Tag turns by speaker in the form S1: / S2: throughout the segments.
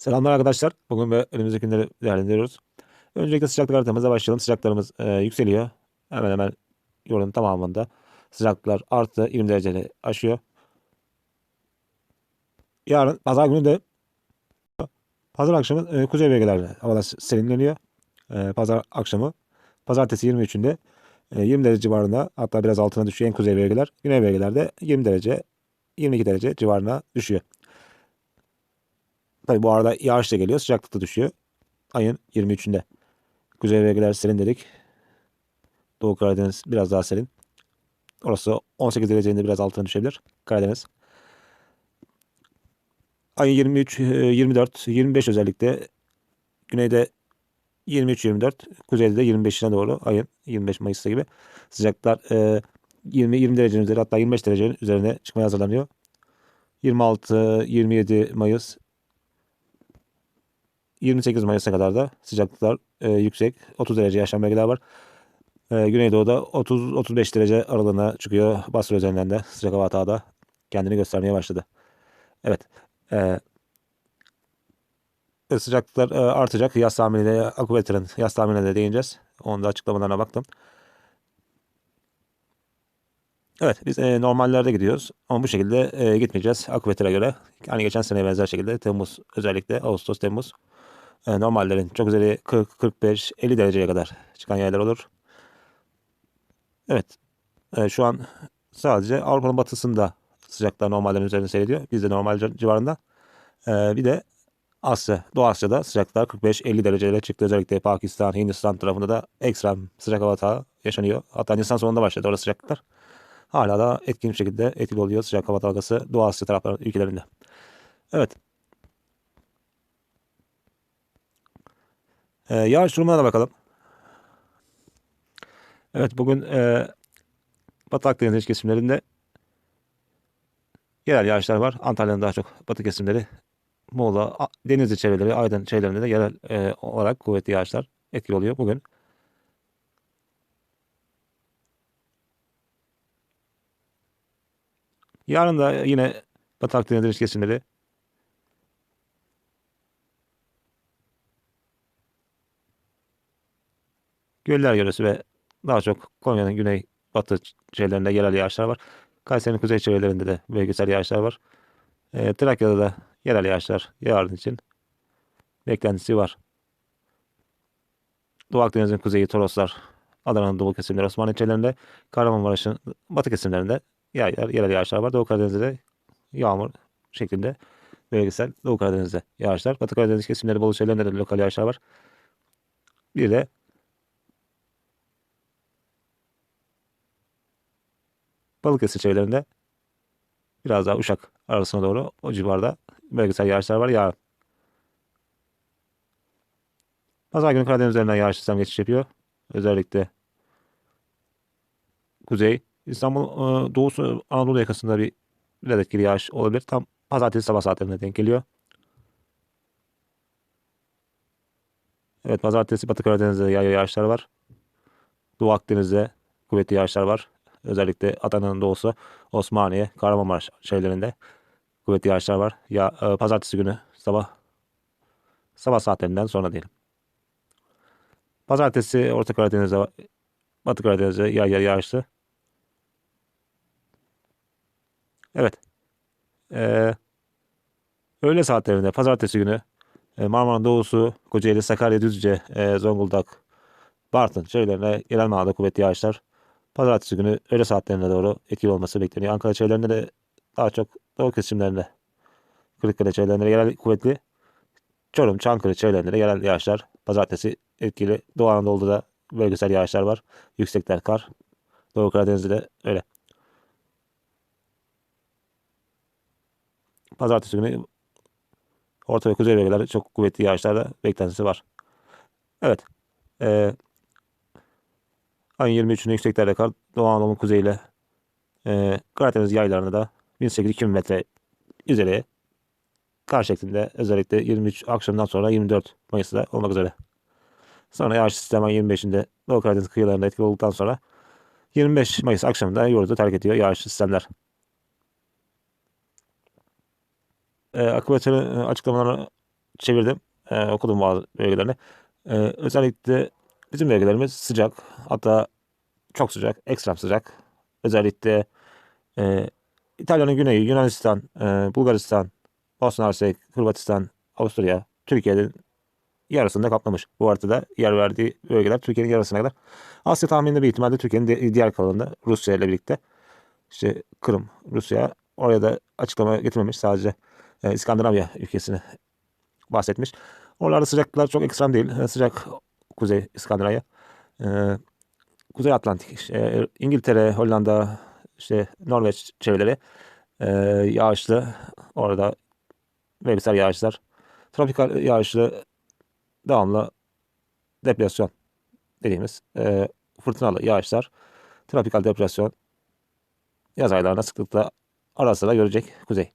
S1: Selamlar arkadaşlar. Bugün ve önümüzdeki günleri değerlendiriyoruz. Öncelikle sıcaklık haritamıza başlayalım. Sıcaklarımız e, yükseliyor. Hemen hemen yolun tamamında sıcaklıklar artı 20 dereceleri aşıyor. Yarın pazar günü de pazar akşamı e, kuzey bölgelerde havalar serinleniyor. E, pazar akşamı pazartesi 23'ünde e, 20 derece civarında hatta biraz altına düşüyor en kuzey bölgeler. Güney bölgelerde 20 derece 22 derece civarına düşüyor. Tabii bu arada yağış da geliyor. Sıcaklık da düşüyor. Ayın 23'ünde. Kuzey bölgeler serin dedik. Doğu Karadeniz biraz daha serin. Orası 18 derecenin biraz altına düşebilir. Karadeniz. Ayın 23, e, 24, 25 özellikle güneyde 23-24, kuzeyde de 25'ine doğru ayın 25 Mayıs'ta gibi sıcaklıklar 20-20 derecenin üzeri hatta 25 derecenin üzerine çıkmaya hazırlanıyor. 26-27 Mayıs 28 Mayıs'a kadar da sıcaklıklar e, yüksek. 30 derece yaşayan bölgeler var. E, Güneydoğu'da 30-35 derece aralığına çıkıyor. Basra üzerinden de sıcak hava da kendini göstermeye başladı. Evet. E, sıcaklıklar e, artacak. Yaz tahminiyle Akıbeter'in yaz tahminine de değineceğiz. Onun da açıklamalarına baktım. Evet biz e, normallerde gidiyoruz ama bu şekilde e, gitmeyeceğiz Akıbeter'e göre. Hani geçen seneye benzer şekilde Temmuz özellikle Ağustos Temmuz e, normallerin çok üzeri 40, 45, 50 dereceye kadar çıkan yerler olur. Evet. E, şu an sadece Avrupa'nın batısında sıcaklar normallerin üzerinde seyrediyor. Bizde normal civarında. E, bir de Asya, Doğu Asya'da sıcaklar 45-50 derecelere çıktı. Özellikle Pakistan, Hindistan tarafında da ekstrem sıcak hava yaşanıyor. Hatta Nisan sonunda başladı orada sıcaklıklar. Hala da etkin bir şekilde etkili oluyor sıcak hava dalgası Doğu Asya tarafları ülkelerinde. Evet. Ee, yağış durumuna da bakalım. Evet bugün e, Batı Akdeniz kesimlerinde yerel yağışlar var. Antalya'nın daha çok batı kesimleri, Muğla, Denizli çevreleri, Aydın çevrelerinde de yerel e, olarak kuvvetli yağışlar etkili oluyor bugün. Yarın da yine Batı Akdeniz kesimleri Göller yöresi ve daha çok Konya'nın güney batı çevrelerinde yerel yağışlar var. Kayseri'nin kuzey çevrelerinde de bölgesel yağışlar var. E, Trakya'da da yerel yağışlar yarın için beklentisi var. Doğu Akdeniz'in kuzeyi Toroslar, Adana'nın doğu kesimleri Osmanlı ilçelerinde, Kahramanmaraş'ın batı kesimlerinde yer, yerel yağışlar var. Doğu Karadeniz'de de yağmur şeklinde bölgesel Doğu Karadeniz'de yağışlar. Batı Karadeniz kesimleri Bolu çevrelerinde de lokal yağışlar var. Bir de Balıkesir çevrelerinde biraz daha Uşak arasına doğru o civarda bölgesel yağışlar var yarın. Pazar günü Karadeniz üzerinden yağış sistem geçiş yapıyor. Özellikle kuzey, İstanbul e, doğusu Anadolu yakasında bir biraz etkili yağış olabilir. Tam pazartesi sabah saatlerinde denk geliyor. Evet pazartesi Batı Karadeniz'de yağ yağışlar var. Doğu Akdeniz'de kuvvetli yağışlar var. Özellikle Adana'nın doğusu Osmaniye, Kahramanmaraş şeylerinde kuvvetli yağışlar var. Ya e, pazartesi günü sabah sabah saatlerinden sonra diyelim. Pazartesi Orta Karadeniz'de Batı Karadeniz'de yağ yer yağışlı. Evet. Ee, öğle saatlerinde pazartesi günü e, Marmara'nın doğusu, Kocaeli, Sakarya, Düzce, e, Zonguldak, Bartın şehirlerine genel manada kuvvetli yağışlar. Pazartesi günü öğle saatlerine doğru etkili olması bekleniyor. Ankara çevrelerinde de daha çok doğu kesimlerinde Kırıkkale çevrelerinde yerel kuvvetli. Çorum, Çankırı çevrelerinde de yerel yağışlar. Pazartesi etkili. Doğu Anadolu'da da bölgesel yağışlar var. Yüksekler kar. Doğu Karadeniz'de de öyle. Pazartesi günü Orta ve Kuzey bölgelerde çok kuvvetli yağışlarda beklentisi var. Evet. Ee, ayın 23'ünde yükseklerde kar. Doğu Anadolu'nun kuzeyiyle e, Karadeniz yaylarında da 1800-2000 metre üzeri kar şeklinde özellikle 23 akşamdan sonra 24 Mayıs'ta olmak üzere. Sonra yağış sistemi 25'inde Doğu Karadeniz kıyılarında etkili olduktan sonra 25 Mayıs akşamında yurdu terk ediyor yağış sistemler. E, akıbetleri açıklamaları çevirdim. E, okudum bazı bölgelerini. E, özellikle bizim bölgelerimiz sıcak. Hatta çok sıcak. Ekstrem sıcak. Özellikle e, İtalya'nın güneyi, Yunanistan, e, Bulgaristan, Bosna Hersek, Hırvatistan, Avusturya, Türkiye'nin yarısını da kaplamış. Bu haritada yer verdiği bölgeler Türkiye'nin yarısına kadar. Asya tahmininde bir ihtimalle Türkiye'nin diğer kalanında Rusya ile birlikte işte Kırım, Rusya oraya da açıklama getirmemiş. Sadece e, İskandinavya ülkesini bahsetmiş. Oralarda sıcaklıklar çok ekstrem değil. E, sıcak Kuzey İskandinavya. E, Kuzey Atlantik, işte, İngiltere, Hollanda, işte Norveç çevreleri e, yağışlı. Orada mevsimsel yağışlar. Tropikal yağışlı devamlı depresyon dediğimiz e, fırtınalı yağışlar. Tropikal depresyon yaz aylarında sıklıkla ara sıra görecek kuzey.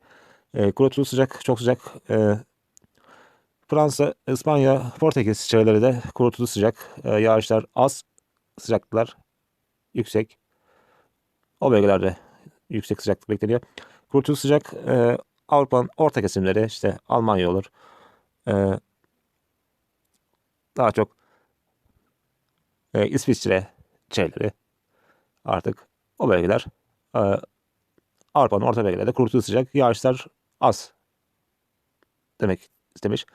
S1: E, kurutulu sıcak, çok sıcak. E, Fransa, İspanya, Portekiz çevreleri de kurutulu sıcak. E, yağışlar az, sıcaklıklar yüksek. O bölgelerde yüksek sıcaklık bekleniyor. Kurutulu sıcak e, Avrupa'nın orta kesimleri işte Almanya olur. E, daha çok e, İsviçre çevreleri artık o bölgeler e, Avrupa'nın orta bölgelerinde kurutulu sıcak yağışlar az demek istemiş.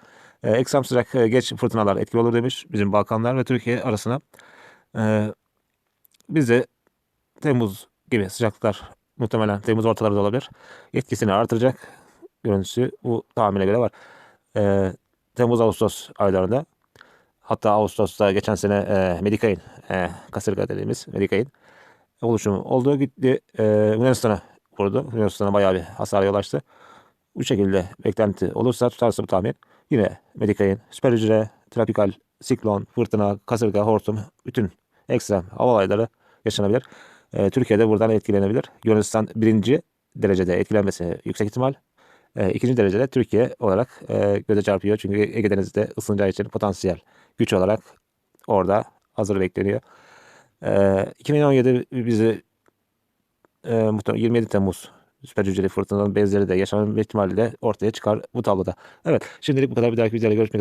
S1: E, ekstrem sıcak e, geç fırtınalar etkili olur demiş bizim Balkanlar ve Türkiye arasına. E, bizde Temmuz gibi sıcaklıklar muhtemelen Temmuz ortaları olabilir. Etkisini artıracak görüntüsü bu tahmine göre var. E, Temmuz-Ağustos aylarında hatta Ağustos'ta geçen sene e, Medikay'ın e, kasırga dediğimiz Medikay'ın oluşumu olduğu gitti e, Yunanistan'a vurdu. Yunanistan'a bayağı bir hasar yol açtı. Bu şekilde beklenti olursa tutarsa bu tahmin yine Medikay'ın süper hücre, tropikal, siklon, fırtına, kasırga, hortum bütün ekstrem hava olayları yaşanabilir. E, Türkiye'de buradan etkilenebilir. Yunanistan birinci derecede etkilenmesi yüksek ihtimal. E, ikinci derecede Türkiye olarak e, göze çarpıyor. Çünkü Ege Denizi'de ısınacağı için potansiyel güç olarak orada hazır bekleniyor. E, 2017 bizi e, muhtemelen 27 Temmuz süper hücreli fırtınaların benzeri de yaşanma ihtimali de ortaya çıkar bu tabloda. Evet şimdilik bu kadar bir dahaki videoda görüşmek üzere.